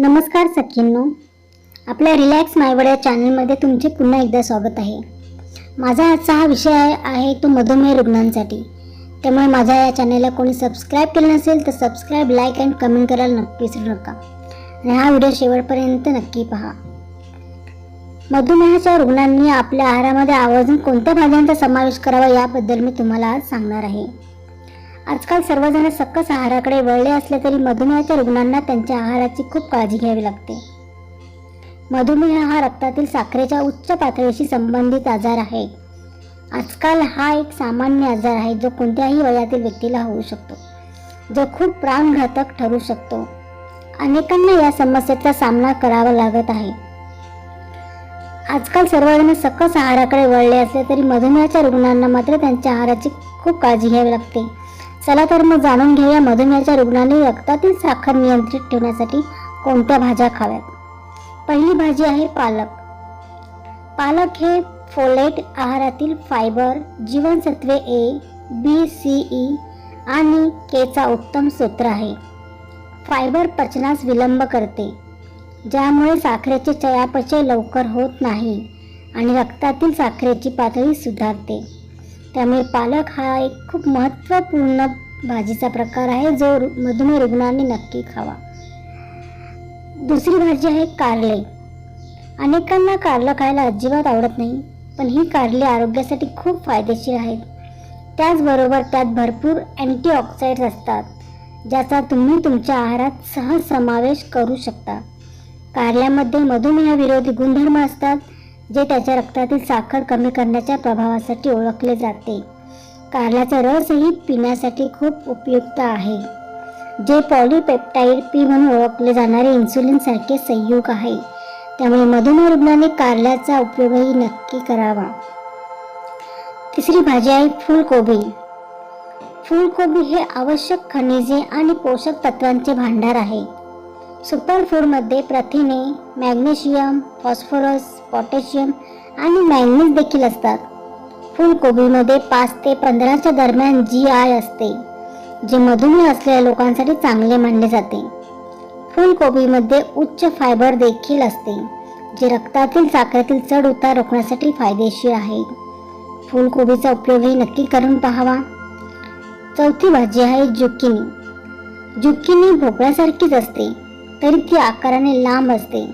नमस्कार सखींनो. आपल्या रिलॅक्स मायवड या चॅनलमध्ये तुमचे पुन्हा एकदा स्वागत आहे. माझा आजचा हा विषय आहे आहे तो मधुमेह रुग्णांसाठी. त्यामुळे माझ्या या चॅनलला कोणी सबस्क्राईब केलं नसेल तर सबस्क्राईब लाईक अँड कमेंट करायला नक्की विसरू नका. आणि हा व्हिडिओ शेवटपर्यंत नक्की पहा. मधुमेहाच्या रुग्णांनी आपल्या आहारामध्ये आवर्जून कोणत्या भाज्यांचा समावेश करावा याबद्दल मी तुम्हाला आज सांगणार आहे. आजकाल सर्वजण सकस आहाराकडे वळले असले तरी मधुमेहाच्या रुग्णांना त्यांच्या आहाराची खूप काळजी घ्यावी लागते. मधुमेह हा रक्तातील साखरेच्या उच्च पातळीशी संबंधित आजार आहे. आजकाल हा एक सामान्य आजार आहे जो कोणत्याही वयातील व्यक्तीला होऊ शकतो जो खूप प्राणघातक ठरू शकतो. अनेकांना या समस्येचा सामना करावा लागत आहे. आजकाल सर्वजण सकस आहाराकडे वळले असले तरी मधुमेहाच्या रुग्णांना मात्र त्यांच्या आहाराची खूप काळजी घ्यावी लागते. चला तर मग जाणून घेऊया मधुमेहाच्या रुग्णांनी रक्तातील साखर नियंत्रित ठेवण्यासाठी कोणत्या भाज्या खाव्यात. पहिली भाजी आहे पालक. पालक हे फोलेट आहारातील फायबर जीवनसत्वे A B C E e आणि केचा उत्तम स्रोत आहे. फायबर पचनास विलंब करते ज्यामुळे साखरेचे चयापचय लवकर होत नाही आणि रक्तातील साखरेची पातळी सुधारते. त्यामुळे पालक हा एक खूप महत्त्वपूर्ण भाजीचा प्रकार आहे जो रु- मधुमेह रुग्णांनी नक्की खावा. दुसरी भाजी आहे कारले. अनेकांना कारलं खायला अजिबात आवडत नाही पण ही कारले आरोग्यासाठी खूप फायदेशीर आहेत. त्याचबरोबर त्यात भरपूर अँटीऑक्साईड्स असतात ज्याचा तुम्ही तुमच्या आहारात सहज समावेश करू शकता. कारल्यामध्ये मधुमेहविरोधी गुणधर्म असतात जे त्याच्या रक्तातील साखर कमी करण्याच्या प्रभावासाठी ओळखले जाते. कारल्याचा रसही पिण्यासाठी खूप उपयुक्त आहे. जे पॉलिपेप्टाईड पी म्हणून ओळखले जाणारे इन्सुलिनसारखे संयुग आहे. त्यामुळे मधुमेह रुग्णाने कारल्याचा उपयोगही नक्की करावा. तिसरी भाजी आहे फुलकोबी. फुलकोबी हे आवश्यक खनिजे आणि पोषक तत्वांचे भांडार आहे. सुपर फूडमध्ये प्रथिने मॅग्नेशियम फॉस्फरस पोटॅशियम आणि मॅंगनीज देखील असतात. फुलकोबीमध्ये पाच ते पंधराच्या दरम्यान जी आय असते जे मधुमेह असलेल्या लोकांसाठी चांगले मानले जाते. फुलकोबीमध्ये उच्च फायबर देखील असते जे रक्तातील साखरेतील चढ उतार रोखण्यासाठी फायदेशीर आहे. फुलकोबीचा उपयोगही नक्की करून पाहावा. चौथी भाजी आहे जुकिनी. जुकिनी भोपळ्यासारखीच असते तरी ती आकाराने लांब असते.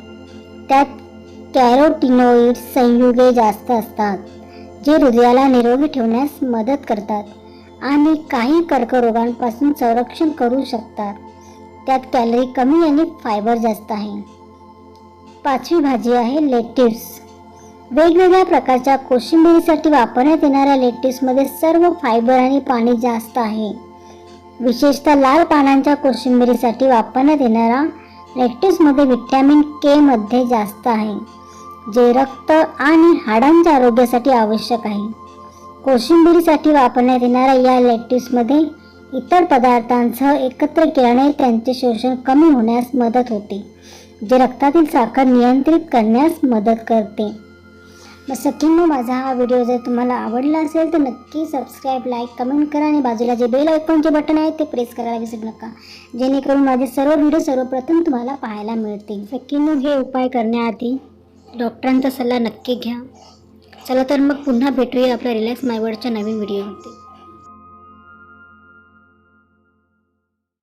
त्यात कॅरोटिनोइड संयुगे जास्त असतात जे हृदयाला निरोगी ठेवण्यास मदत करतात आणि काही कर्करोगांपासून संरक्षण करू शकतात. त्यात कॅलरी कमी आणि फायबर जास्त आहे. पाचवी भाजी आहे लेटिव्स वेगवेगळ्या प्रकारच्या कोशिंबिरीसाठी वापरण्यात येणाऱ्या लेटिव्समध्ये सर्व फायबर आणि पाणी जास्त आहे. विशेषतः लाल पानांच्या कोशिंबिरीसाठी वापरण्यात येणारा लेक्टिसमध्ये व्हिटॅमिन के मध्ये जास्त आहे जे रक्त आणि हाडांच्या आरोग्यासाठी आवश्यक आहे. कोशिंबिरीसाठी वापरण्यात येणाऱ्या या लेटिव्समध्ये इतर पदार्थांसह एकत्र केल्याने त्यांचे शोषण कमी होण्यास मदत होते जे रक्तातील साखर नियंत्रित करण्यास मदत करते. मग सखींनो माझा हा व्हिडिओ जर तुम्हाला आवडला असेल तर नक्की सबस्क्राईब लाईक कमेंट करा आणि बाजूला जे बेल आयकॉनचे बटन आहे ते प्रेस करायला विसरू नका. जेणेकरून माझे सर्व व्हिडिओ सर्वप्रथम तुम्हाला पाहायला मिळतील. सखींनो हे उपाय करण्याआधी डॉक्टरांचा सल्ला नक्की घ्या. चला तर मग पुन्हा भेटूया आपल्या रिलॅक्स मायवर्डच्या नवीन व्हिडिओमध्ये